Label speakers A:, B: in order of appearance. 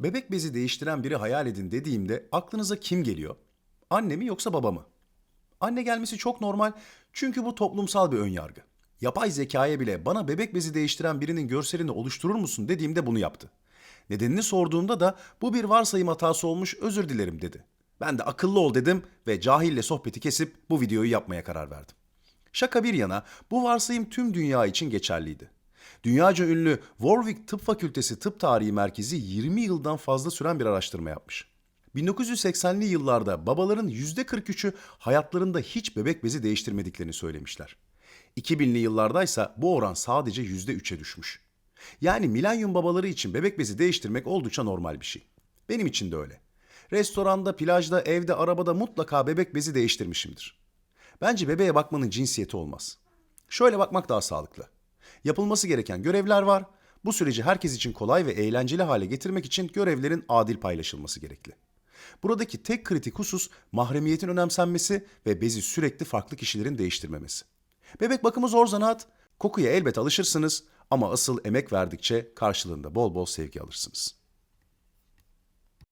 A: Bebek bezi değiştiren biri hayal edin dediğimde aklınıza kim geliyor? Anne mi yoksa baba mı? Anne gelmesi çok normal çünkü bu toplumsal bir önyargı. Yapay zekaya bile bana bebek bezi değiştiren birinin görselini oluşturur musun dediğimde bunu yaptı. Nedenini sorduğumda da bu bir varsayım hatası olmuş özür dilerim dedi. Ben de akıllı ol dedim ve cahille sohbeti kesip bu videoyu yapmaya karar verdim. Şaka bir yana bu varsayım tüm dünya için geçerliydi. Dünyaca ünlü Warwick Tıp Fakültesi Tıp Tarihi Merkezi 20 yıldan fazla süren bir araştırma yapmış. 1980'li yıllarda babaların %43'ü hayatlarında hiç bebek bezi değiştirmediklerini söylemişler. 2000'li yıllardaysa bu oran sadece %3'e düşmüş. Yani milenyum babaları için bebek bezi değiştirmek oldukça normal bir şey. Benim için de öyle. Restoranda, plajda, evde, arabada mutlaka bebek bezi değiştirmişimdir. Bence bebeğe bakmanın cinsiyeti olmaz. Şöyle bakmak daha sağlıklı. Yapılması gereken görevler var. Bu süreci herkes için kolay ve eğlenceli hale getirmek için görevlerin adil paylaşılması gerekli. Buradaki tek kritik husus mahremiyetin önemsenmesi ve bezi sürekli farklı kişilerin değiştirmemesi. Bebek bakımı zor zanaat. Kokuya elbet alışırsınız ama asıl emek verdikçe karşılığında bol bol sevgi alırsınız.